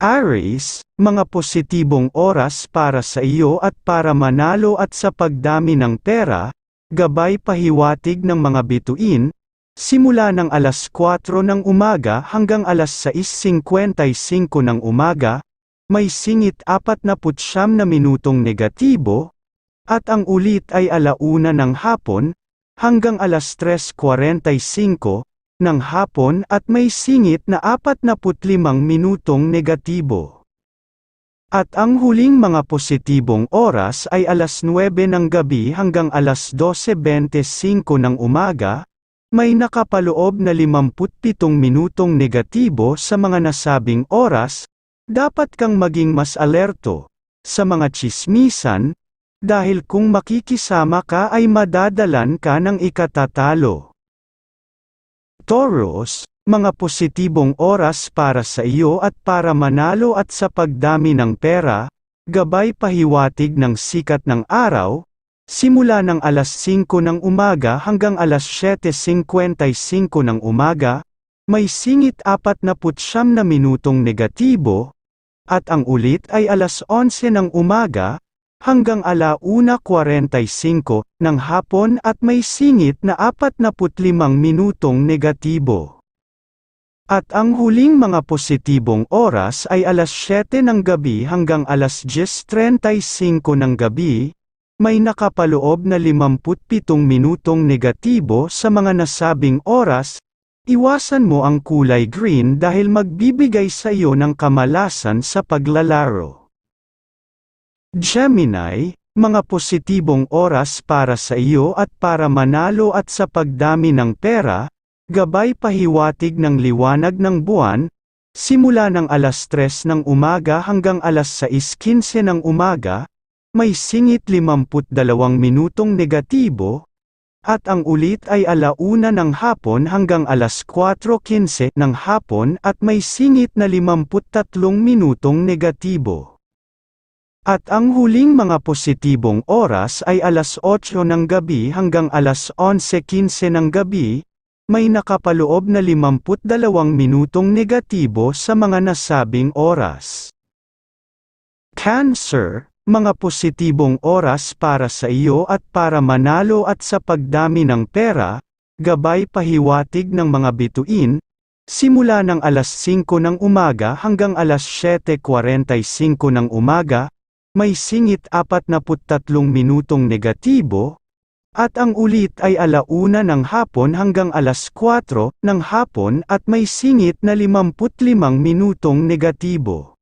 Aries, mga positibong oras para sa iyo at para manalo at sa pagdami ng pera, gabay pahiwatig ng mga bituin, simula ng alas 4 ng umaga hanggang alas 6.55 ng umaga, may singit 49 na minutong negatibo, at ang ulit ay alauna ng hapon, hanggang alas 3.45, ng hapon at may singit na 45 minutong negatibo. At ang huling mga positibong oras ay alas 9 ng gabi hanggang alas 12.25 ng umaga, may nakapaloob na 57 minutong negatibo sa mga nasabing oras, dapat kang maging mas alerto sa mga chismisan, dahil kung makikisama ka ay madadalan ka ng ikatatalo. Taurus, mga positibong oras para sa iyo at para manalo at sa pagdami ng pera, gabay pahiwatig ng sikat ng araw, simula ng alas 5 ng umaga hanggang alas 7.55 ng umaga, may singit 49 na minutong negatibo, at ang ulit ay alas 11 ng umaga, hanggang alauna 45 ng hapon at may singit na 45 minutong negatibo. At ang huling mga positibong oras ay alas 7 ng gabi hanggang alas 10.35 ng gabi, may nakapaloob na 57 minutong negatibo sa mga nasabing oras, iwasan mo ang kulay green dahil magbibigay sa iyo ng kamalasan sa paglalaro. Gemini, mga positibong oras para sa iyo at para manalo at sa pagdami ng pera, gabay pahiwatig ng liwanag ng buwan, simula ng alas 3 ng umaga hanggang alas 6.15 ng umaga, may singit 52 minutong negatibo, at ang ulit ay alauna ng hapon hanggang alas 4.15 ng hapon at may singit na 53 minutong negatibo. At ang huling mga positibong oras ay alas 8 ng gabi hanggang alas 11.15 ng gabi, may nakapaloob na 52 minutong negatibo sa mga nasabing oras. Cancer, mga positibong oras para sa iyo at para manalo at sa pagdami ng pera, gabay pahiwatig ng mga bituin, simula ng alas 5 ng umaga hanggang alas 7.45 ng umaga, may singit 43 minutong negatibo, at ang ulit ay alauna ng hapon hanggang alas 4 ng hapon at may singit na 55 minutong negatibo.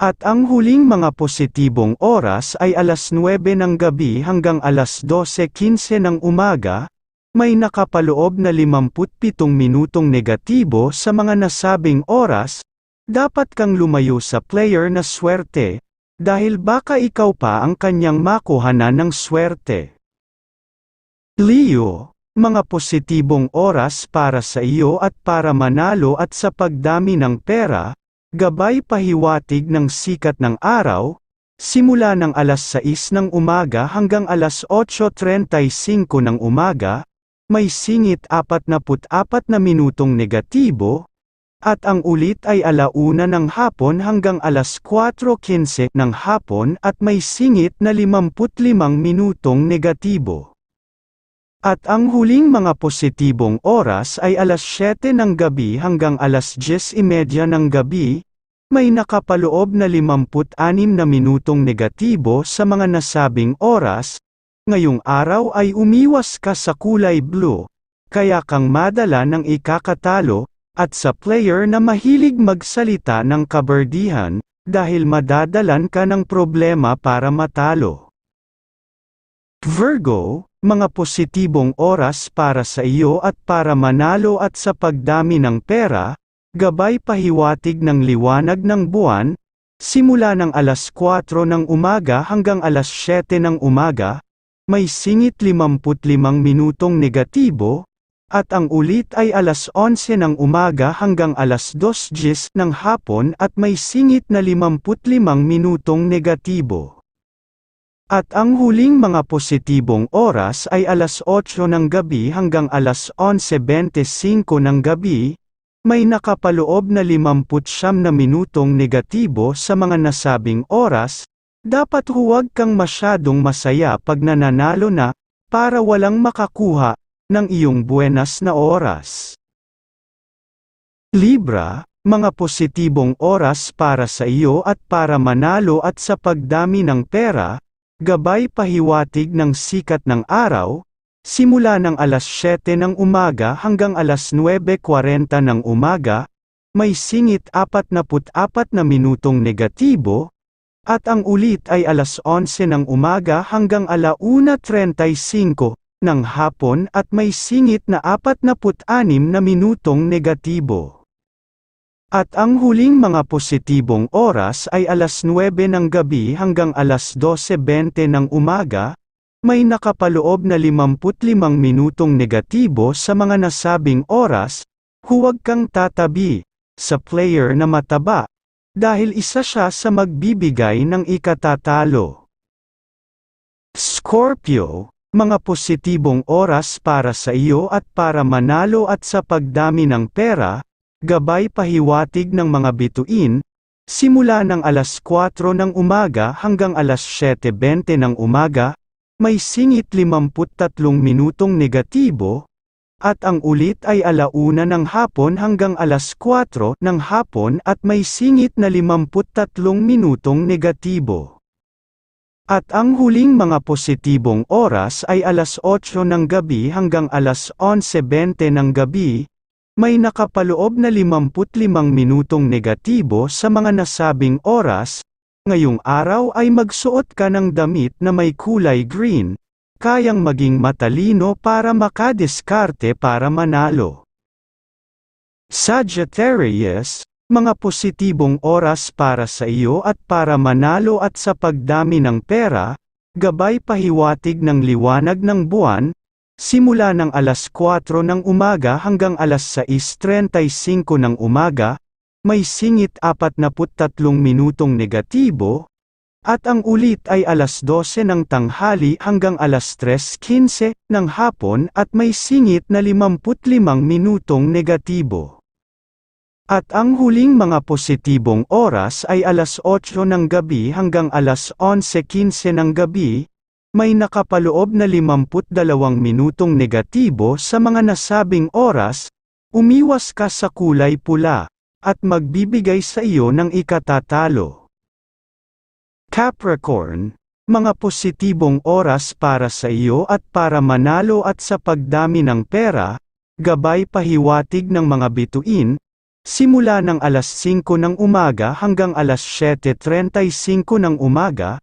At ang huling mga positibong oras ay alas 9 ng gabi hanggang alas 12.15 ng umaga, may nakapaloob na 57 minutong negatibo sa mga nasabing oras, dapat kang lumayo sa player na swerte, dahil baka ikaw pa ang kanyang makuhanan ng swerte. Leo, mga positibong oras para sa iyo at para manalo at sa pagdami ng pera, gabay pahiwatig ng sikat ng araw, simula ng alas 6 ng umaga hanggang alas 8.35 ng umaga, may singit 44 na minutong negatibo, at ang ulit ay alauna ng hapon hanggang alas 4.15 ng hapon at may singit na 55 minutong negatibo. At ang huling mga positibong oras ay alas 7 ng gabi hanggang alas 10.30 ng gabi, may nakapaloob na 56 na minutong negatibo sa mga nasabing oras, ngayong araw ay umiwas ka sa kulay blue, kaya kang madala ng ikakatalo, at sa player na mahilig magsalita ng kaberdihan, dahil madadalan ka ng problema para matalo. Virgo, mga positibong oras para sa iyo at para manalo at sa pagdami ng pera, gabay pahiwatig ng liwanag ng buwan, simula ng alas 4 ng umaga hanggang alas 7 ng umaga, may singit 55 minutong negatibo, at ang ulit ay alas 11 ng umaga hanggang alas 2.10 ng hapon at may singit na 55 minutong negatibo. At ang huling mga positibong oras ay alas 8 ng gabi hanggang alas 11.25 ng gabi, may nakapaloob na 59 na minutong negatibo sa mga nasabing oras, dapat huwag kang masyadong masaya pag nananalo na, para walang makakuha ng iyong buenas na oras. Libra, mga positibong oras para sa iyo at para manalo at sa pagdami ng pera, gabay pahiwatig ng sikat ng araw, simula ng alas 7 ng umaga hanggang alas 9.40 ng umaga, may singit 44 na minutong negatibo, at ang ulit ay alas 11 ng umaga hanggang alauna 35 ng hapon at may singit na 46 na minutong negatibo. At ang huling mga positibong oras ay alas 9 ng gabi hanggang alas 12.20 ng umaga, may nakapaloob na 55 minutong negatibo sa mga nasabing oras, huwag kang tatabi sa player na mataba, dahil isa siya sa magbibigay ng ikatatalo. Scorpio, mga positibong oras para sa iyo at para manalo at sa pagdami ng pera, gabay pahiwatig ng mga bituin, simula ng alas 4 ng umaga hanggang alas 7.20 ng umaga, may singit 53 minutong negatibo, at ang ulit ay alauna ng hapon hanggang alas 4 ng hapon at may singit na 53 minutong negatibo. At ang huling mga positibong oras ay alas 8 ng gabi hanggang alas 11.20 ng gabi, may nakapaloob na 55 minutong negatibo sa mga nasabing oras, ngayong araw ay magsuot ka ng damit na may kulay green, kayang maging matalino para makadiskarte para manalo. Sagittarius, mga positibong oras para sa iyo at para manalo at sa pagdami ng pera, gabay pahiwatig ng liwanag ng buwan, simula ng alas 4 ng umaga hanggang alas 6.35 ng umaga, may singit 43 minutong negatibo, at ang ulit ay alas 12 ng tanghali hanggang alas 3.15 ng hapon at may singit na 55 minutong negatibo. At ang huling mga positibong oras ay alas 8 ng gabi hanggang alas 11.15 ng gabi, may nakapaloob na 52 minutong negatibo sa mga nasabing oras, umiwas ka sa kulay pula, at magbibigay sa iyo ng ikatatalo. Capricorn, mga positibong oras para sa iyo at para manalo at sa pagdami ng pera, gabay pahiwatig ng mga bituin, simula ng alas 5 ng umaga hanggang alas 7.35 ng umaga,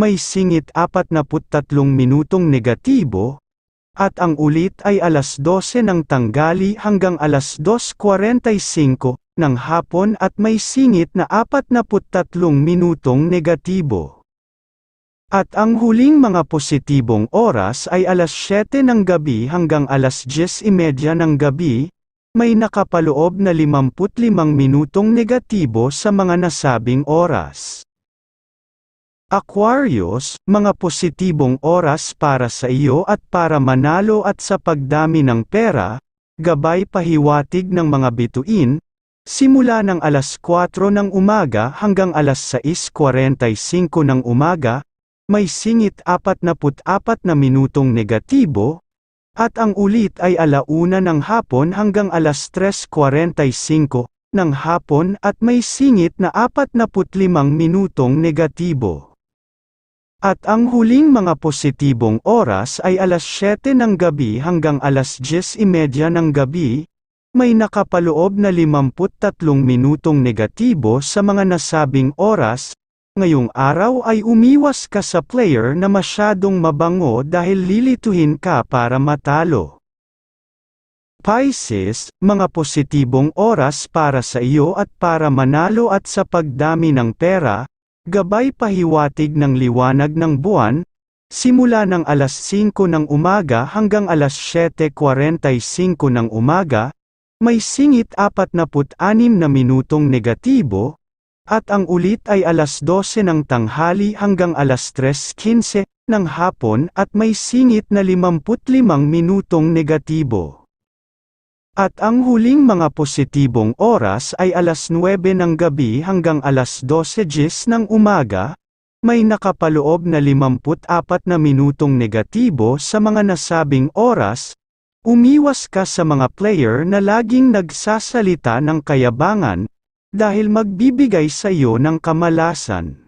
may singit 43 minutong negatibo, at ang ulit ay alas 12 ng tanggali hanggang alas 2.45 ng hapon at may singit na 43 minutong negatibo. At ang huling mga positibong oras ay alas 7 ng gabi hanggang alas 10.30 ng gabi, may nakapaloob na 55 minutong negatibo sa mga nasabing oras. Aquarius, mga positibong oras para sa iyo at para manalo at sa pagdami ng pera, gabay pahiwatig ng mga bituin, Simula ng alas 4 ng umaga hanggang alas 6.45 ng umaga, may singit 44 na minutong negatibo, at ang ulit ay alauna ng hapon hanggang alas 3.45 ng hapon at may singit na 45 minutong negatibo. At ang huling mga positibong oras ay alas 7 ng gabi hanggang alas 10.30 ng gabi, may nakapaloob na 53 minutong negatibo sa mga nasabing oras, ngayong araw ay umiwas ka sa player na masyadong mabango dahil lilituhin ka para matalo. Pisces, mga positibong oras para sa iyo at para manalo at sa pagdami ng pera, gabay pahiwatig ng liwanag ng buwan, simula ng alas 5 ng umaga hanggang alas 7.45 ng umaga, may singit 46 na minutong negatibo, at ang ulit ay alas 12 ng tanghali hanggang alas 3.15 ng hapon at may singit na 55 minutong negatibo. At ang huling mga positibong oras ay alas 9 ng gabi hanggang alas 12 gis ng umaga, may nakapaloob na 54 na minutong negatibo sa mga nasabing oras, umiwas ka sa mga player na laging nagsasalita ng kayabangan, dahil magbibigay sa iyo ng kamalasan.